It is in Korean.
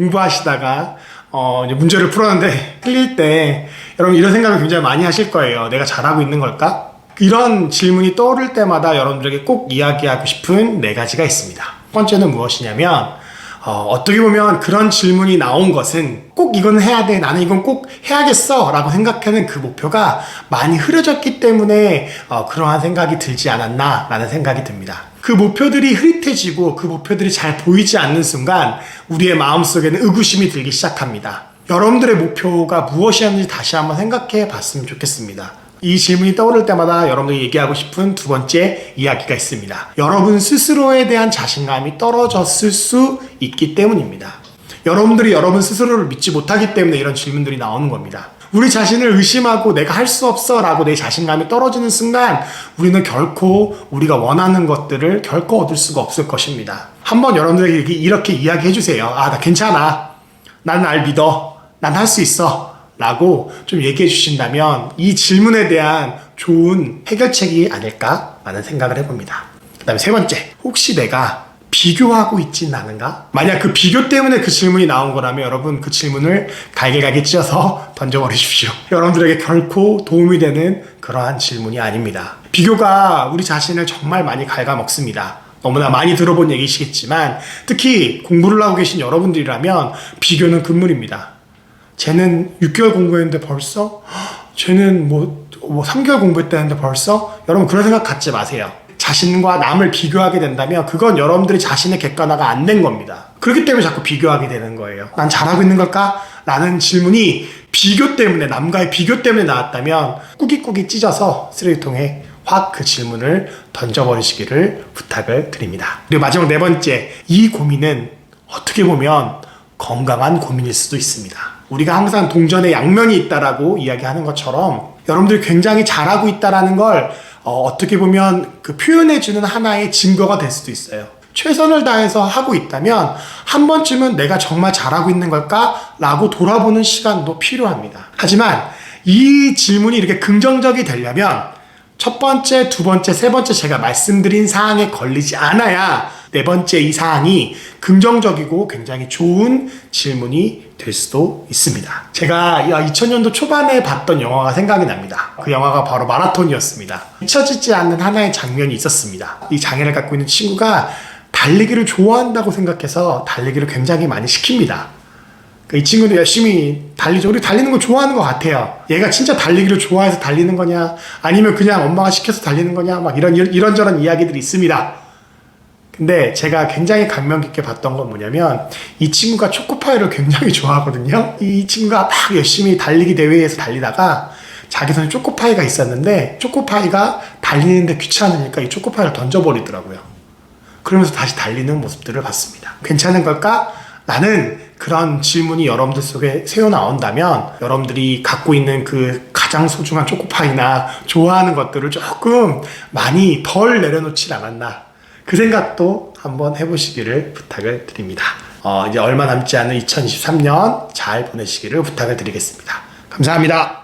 공부하시다가 어, 이제 문제를 풀었는데 틀릴 때 여러분 이런 생각을 굉장히 많이 하실 거예요. 내가 잘하고 있는 걸까? 이런 질문이 떠오를 때마다 여러분들에게 꼭 이야기하고 싶은 네 가지가 있습니다. 첫 번째는 무엇이냐면 어, 떻게 보면 그런 질문이 나온 것은 꼭 이건 해야 돼. 나는 이건 꼭 해야겠어. 라고 생각하는 그 목표가 많이 흐려졌기 때문에 어, 그러한 생각이 들지 않았나 라는 생각이 듭니다. 그 목표들이 흐릿해지고 그 목표들이 잘 보이지 않는 순간 우리의 마음속에는 의구심이 들기 시작합니다. 여러분들의 목표가 무엇이었는지 다시 한번 생각해 봤으면 좋겠습니다. 이 질문이 떠오를 때마다 여러분들이 얘기하고 싶은 두 번째 이야기가 있습니다. 여러분 스스로에 대한 자신감이 떨어졌을 수 있기 때문입니다. 여러분들이 여러분 스스로를 믿지 못하기 때문에 이런 질문들이 나오는 겁니다. 우리 자신을 의심하고 내가 할 수 없어 라고 내 자신감이 떨어지는 순간 우리는 결코 우리가 원하는 것들을 결코 얻을 수가 없을 것입니다. 한번 여러분들에게 이렇게 이야기해 주세요. 아, 나 괜찮아. 난 날 믿어. 난 할 수 있어. 라고 좀 얘기해 주신다면 이 질문에 대한 좋은 해결책이 아닐까 라는 생각을 해봅니다. 그 다음에 세 번째. 혹시 내가 비교하고 있진 않은가? 만약 그 비교 때문에 그 질문이 나온 거라면 여러분 그 질문을 갈게갈게 찢어서 던져버리십시오. 여러분들에게 결코 도움이 되는 그러한 질문이 아닙니다. 비교가 우리 자신을 정말 많이 갉아먹습니다. 너무나 많이 들어본 얘기시겠지만 특히 공부를 하고 계신 여러분들이라면 비교는 금물입니다. 쟤는 6개월 공부했는데 벌써? 쟤는 뭐, 뭐 3개월 공부했다는데 벌써? 여러분 그런 생각 갖지 마세요. 자신과 남을 비교하게 된다면 그건 여러분들이 자신의 객관화가 안 된 겁니다. 그렇기 때문에 자꾸 비교하게 되는 거예요. 난 잘하고 있는 걸까? 라는 질문이 비교 때문에, 남과의 비교 때문에 나왔다면 꾸깃꾸깃 찢어서 쓰레기통에 확 그 질문을 던져버리시기를 부탁을 드립니다. 그리고 마지막 네 번째, 이 고민은 어떻게 보면 건강한 고민일 수도 있습니다. 우리가 항상 동전의 양면이 있다라고 이야기하는 것처럼 여러분들이 굉장히 잘하고 있다라는 걸 어, 떻게 보면 그 표현해주는 하나의 증거가 될 수도 있어요. 최선을 다해서 하고 있다면 한 번쯤은 내가 정말 잘하고 있는 걸까? 라고 돌아보는 시간도 필요합니다. 하지만 이 질문이 이렇게 긍정적이 되려면 첫 번째, 두 번째, 세 번째 제가 말씀드린 사항에 걸리지 않아야 네 번째 이 사항이 긍정적이고 굉장히 좋은 질문이 될 수도 있습니다. 제가 2000년도 초반에 봤던 영화가 생각이 납니다. 그 영화가 바로 마라톤이었습니다. 잊혀지지 않는 하나의 장면이 있었습니다. 이 장애를 갖고 있는 친구가 달리기를 좋아한다고 생각해서 달리기를 굉장히 많이 시킵니다. 그이 친구도 열심히 달리죠. 우리 달리는 거 좋아하는 것 같아요. 얘가 진짜 달리기를 좋아해서 달리는 거냐, 아니면 그냥 엄마가 시켜서 달리는 거냐, 막 이런 이런저런 이야기들이 있습니다. 근데 제가 굉장히 감명 깊게 봤던 건 뭐냐면 이 친구가 초코파이를 굉장히 좋아하거든요. 이 친구가 막 열심히 달리기 대회에서 달리다가 자기 손에 초코파이가 있었는데 초코파이가 달리는데 귀찮으니까 이 초코파이를 던져버리더라고요. 그러면서 다시 달리는 모습들을 봤습니다. 괜찮은 걸까? 라는 그런 질문이 여러분들 속에 새어 나온다면 여러분들이 갖고 있는 그 가장 소중한 초코파이나 좋아하는 것들을 조금 많이 덜 내려놓지 않았나 그 생각도 한번 해보시기를 부탁을 드립니다. 어, 이제 얼마 남지 않은 2023년 잘 보내시기를 부탁을 드리겠습니다. 감사합니다.